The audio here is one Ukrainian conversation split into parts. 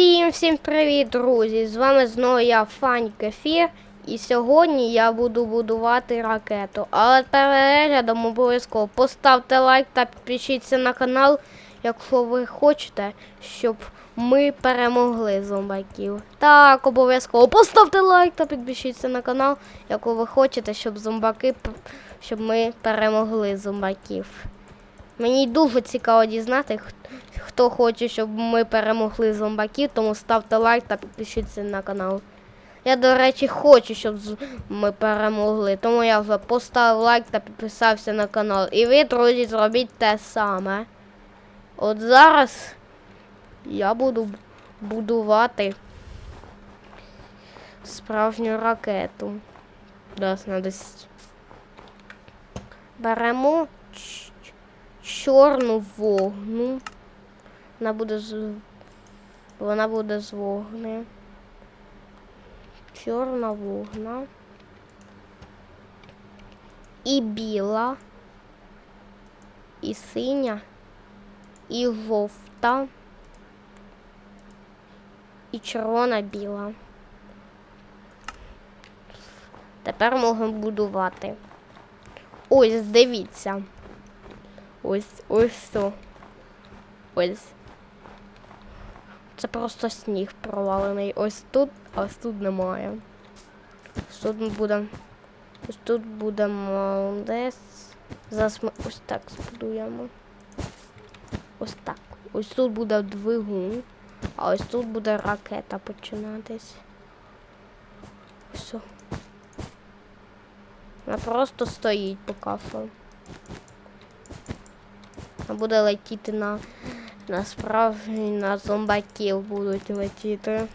Всім всім привіт, друзі! З вами знову я Фань Кефір. І сьогодні я буду будувати ракету. Але переглядом обов'язково поставте лайк та підпишіться на канал, якщо ви хочете, щоб ми перемогли зомбаків. Так, обов'язково поставте лайк та підпишіться на канал, якщо ви хочете, щоб зомбаки щоб ми перемогли зомбаків. Мені дуже цікаво дізнати, хто хоче, щоб ми перемогли зомбаків, тому ставте лайк та підпишіться на канал. Я, до речі, хочу, щоб ми перемогли, тому я вже поставив лайк та підписався на канал. І ви, друзі, зробіть те саме. От зараз я буду будувати справжню ракету. Зараз надо с- Беремо чорну вогну. Вона буде з вона буде з вогни. Чорна вогна. І біла. І синя. І жовта. І червона біла. Тепер можемо будувати. Ось, дивіться. Ось, ось. Ось. Це просто сніг провалений. Ось тут, а ось тут немає. Ось тут ми будемо. Ось тут будемо десь. Зараз ми ось так збудуємо. Ось так. Ось тут буде двигун, а ось тут буде ракета починатись. Все. Вона просто стоїть поки що. Вона буде летіти на насправді на зомбаків будуть летіти.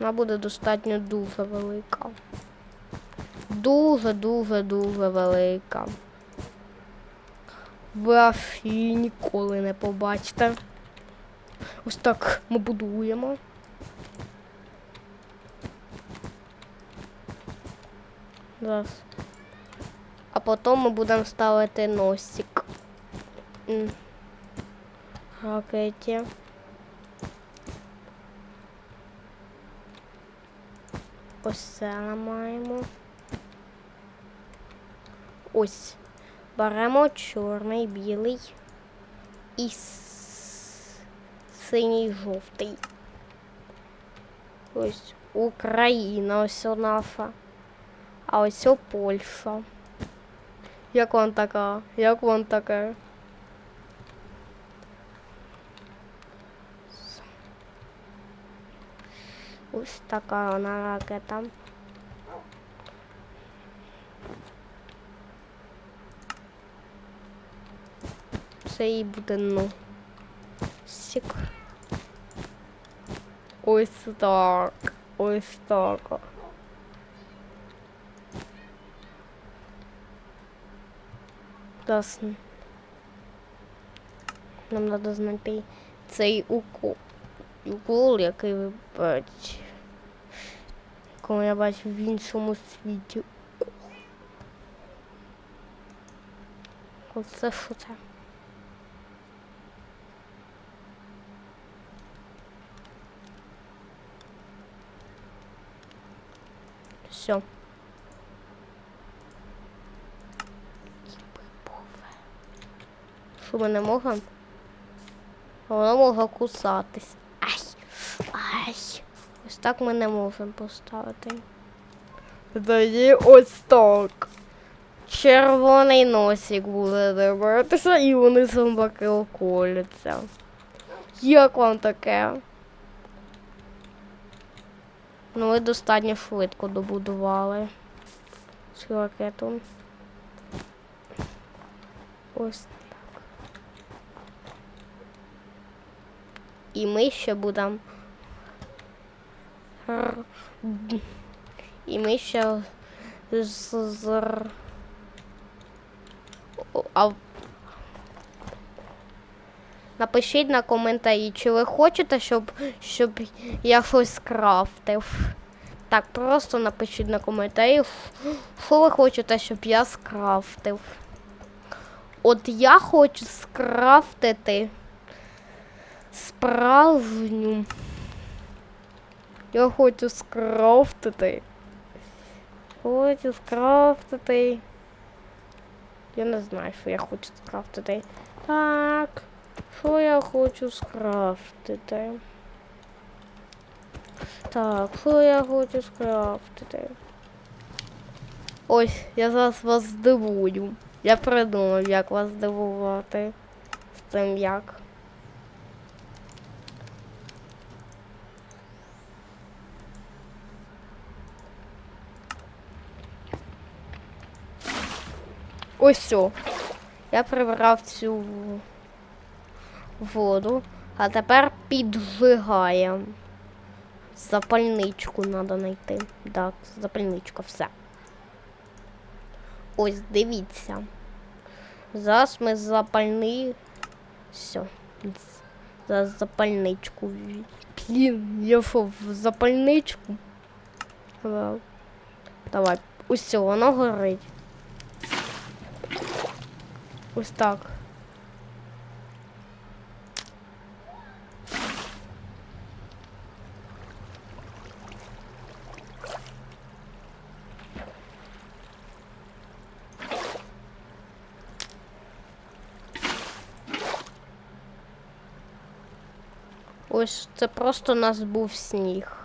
Вона буде достатньо дуже велика. Дуже, дуже, дуже велика. Ви аж її ніколи не побачите. Ось так ми будуємо. Зараз. А потім ми будемо ставити носик. Ракеті. Ось це ламаємо. Ось. Беремо чорний, білий і синій жовтий. Ось Україна, ось о наша. А ось Польща. Як вам така? Як вам таке? Ось така вона ракета. Це і буде ну. Ось так. Ось так. Зараз нам треба знайти цей укол. Укол, який ви бачите. Якого я бачу в іншому світі. Оце що це? Все. Що ми не можемо? Воно може кусатись. Ай! Ай! Ось так ми не можемо поставити. Тоді ось так. Червоний носик буде дивитися, і вони зомбаки околяться. Як вам таке? Ну, ви достатньо швидко добудували цю ракету. Ось так. І ми ще будемо. І ми ще з. А Напишіть на коментарі, чи ви хочете, щоб, щоб я щось скрафтив. Так, просто напишіть на коментарі, що ви хочете, щоб я скрафтив. От я хочу скрафтити справжню. Я хочу скрафтити. Хочу скрафтити. Я не знаю, що я хочу скрафтити. Так. Що я хочу скрафтити? Так, що я хочу скрафтити? Ось, я зараз вас здивую. Я придумав, як вас здивувати. З цим як. Ось все. Я прибрав цю воду, а тепер піджигаємо. Запальничку треба знайти. Так, запальничка, все. Ось, дивіться. Зараз ми запальни. Все. Зараз запальничку. Блін, я що, в запальничку? Давай. Ось воно горить. Ось так. Ось це просто у нас був сніг.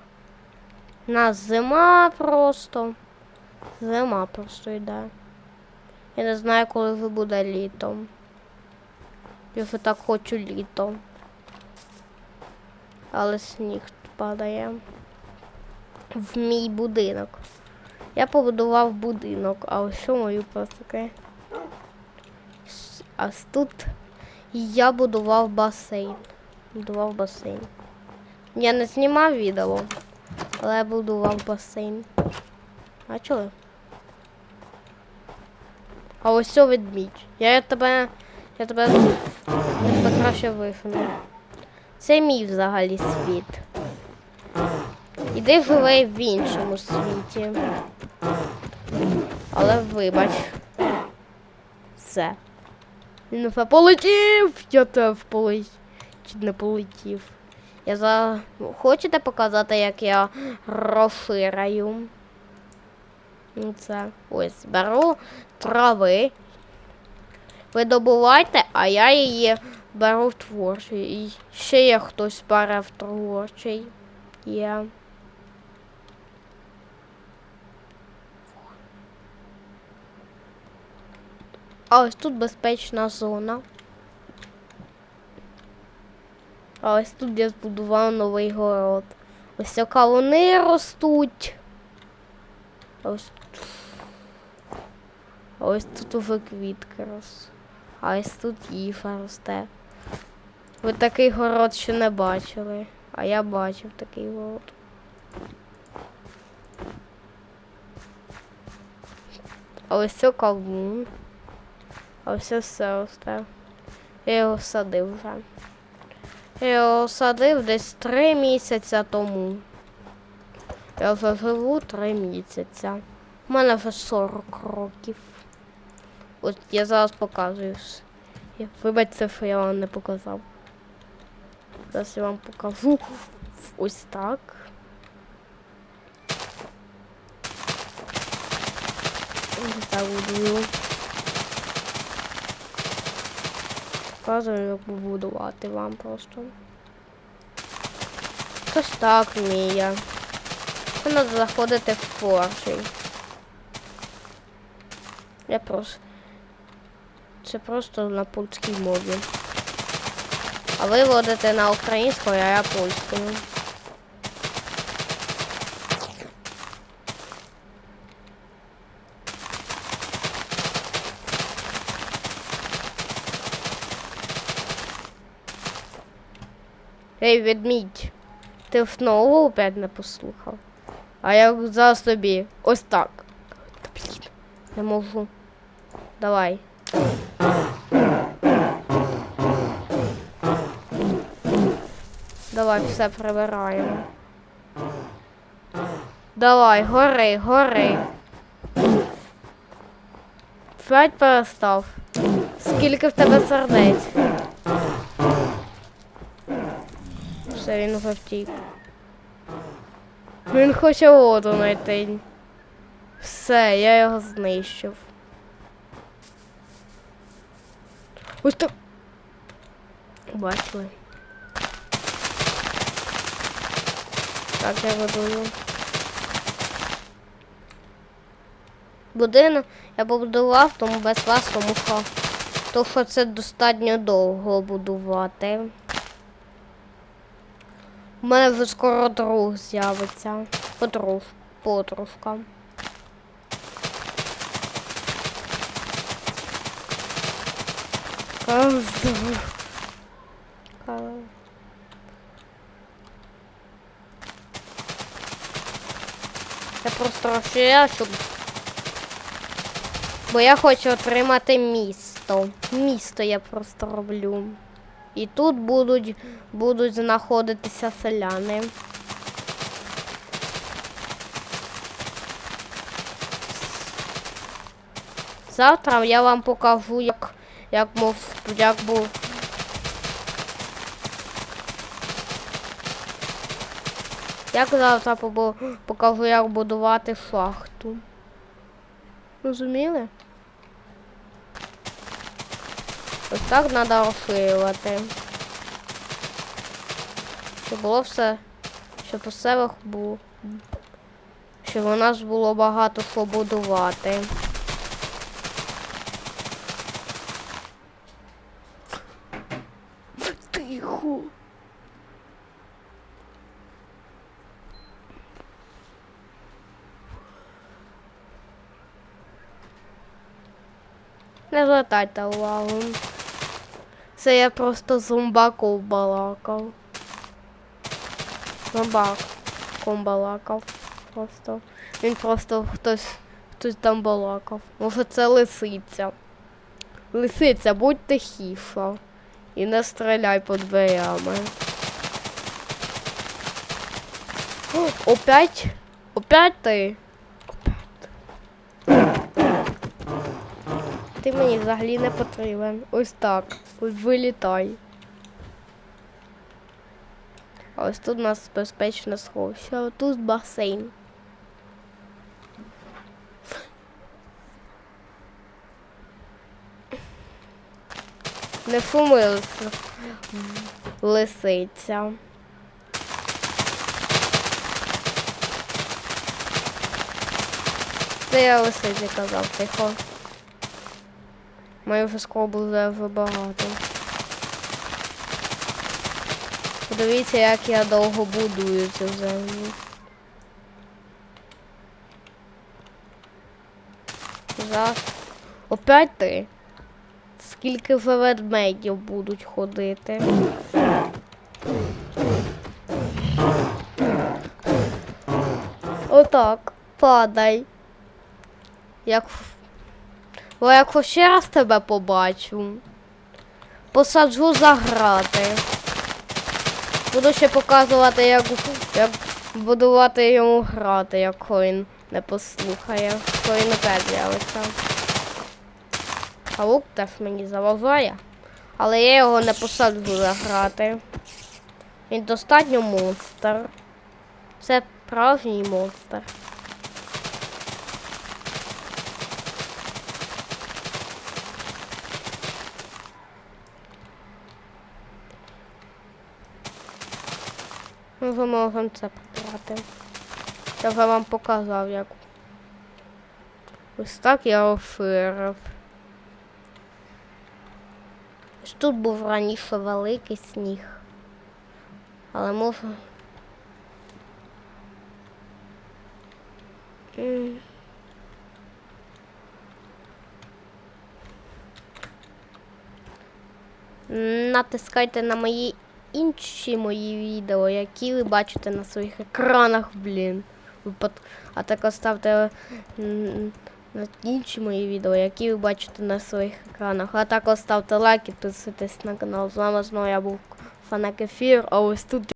У нас зима просто. Зима просто йде. Я не знаю, коли вже буде літом. Я вже так хочу літо. Але сніг падає. В мій будинок. Я побудував будинок, а ось мою пасики. А тут я будував басейн. Будував басейн. Я не знімав відео, але я будував басейн. А чого? А ось це ведмідь. Я тебе. Я тебе. Я тебе краще вифну. Це мій взагалі світ. Іди живи в іншому світі. Але вибач. Все. Він полетів! Я теж полетів. Чуть не полетів. Я за. Хочете показати, як я розширяю? Ну, Це ось беру трави. Ви добувайте, а я її беру в творчий. І ще є хтось бере в творчий. Є. Ось тут безпечна зона. А ось тут я збудував новий город. Ось ці кавуни ростуть. А ось. А ось тут уже квітки рос. А ось тут іфа росте. Ви такий город ще не бачили. А я бачив такий город. А ось це кавун. А ось це все росте. Я його садив вже. Я його садив десь три місяці тому. Я вже живу три місяця. У мене вже 40 років. От я зараз показую. Вибачте, що я вам не показав. Зараз я вам покажу. Ось так. Ось так буду. Показую, як будувати вам просто. Хтось так вміє. Це треба заходити в поршень. Я просто. Це просто на польській мові. А ви водите на українську, а я польською. Ей, ведмідь, ти знову опять не послухав. А я зараз тобі ось так. Не можу. Давай. Давай все прибираємо. Давай, гори, гори. П'ять перестав. Скільки в тебе сердець? Все, він вже втік. Він хоче воду знайти. Все, я його знищив. Ось так. Бачили. Так, я будую. Будинок я побудував, тому без вас, тому що, тому що це достатньо довго будувати. У мене вже скоро друг з'явиться. Подруг, подружка. Я просто розширяю, щоб. Бо я хочу отримати місто. Місто я просто роблю. І тут будуть, будуть знаходитися селяни. Завтра я вам покажу, як, як, мов, як був. Як завтра покажу, як будувати шахту. Розуміли? Ось так треба розширювати. Щоб було все, щоб у себе було. Щоб у нас було багато що будувати. Тихо. Не звертайте увагу. Це я просто з зомбаком балакав. Зомбаком балакав. Просто. Він просто хтось хтось там балакав. Може це лисиця. Лисиця, будь тихіша. І не стріляй по дверями. Опять? Опять ти? Ти мені взагалі не потрібен. Ось так. Вилітай. Ось тут у нас безпечне сховище, тут басейн. Не фумилися. Лисиця. Це я лисиці казав, тихо. Маю вже вже багато. Подивіться, як я довго будую цю землю. Зараз. Опять ти? Скільки ведмедів будуть ходити? Отак, падай. Як в- Бо як ще раз тебе побачу, посаджу за грати. Буду ще показувати, як, як будувати йому грати, як він не послухає, він опять з'явиться. А лук теж мені заважає, але я його не посаджу за грати. Він достатньо монстр. Це справжній монстр. Ми вже це потрати. Я вже вам показав, як. Ось так я розширив. Ось Тут був раніше великий сніг. Але може. М. Натискайте на мої інші мої відео, які ви бачите на своїх екранах, блін. А також ставте на інші мої відео, які ви бачите на своїх екранах. А також ставте лайк і підписуйтесь на канал. З вами знову я був Фанак Ефір, а ось тут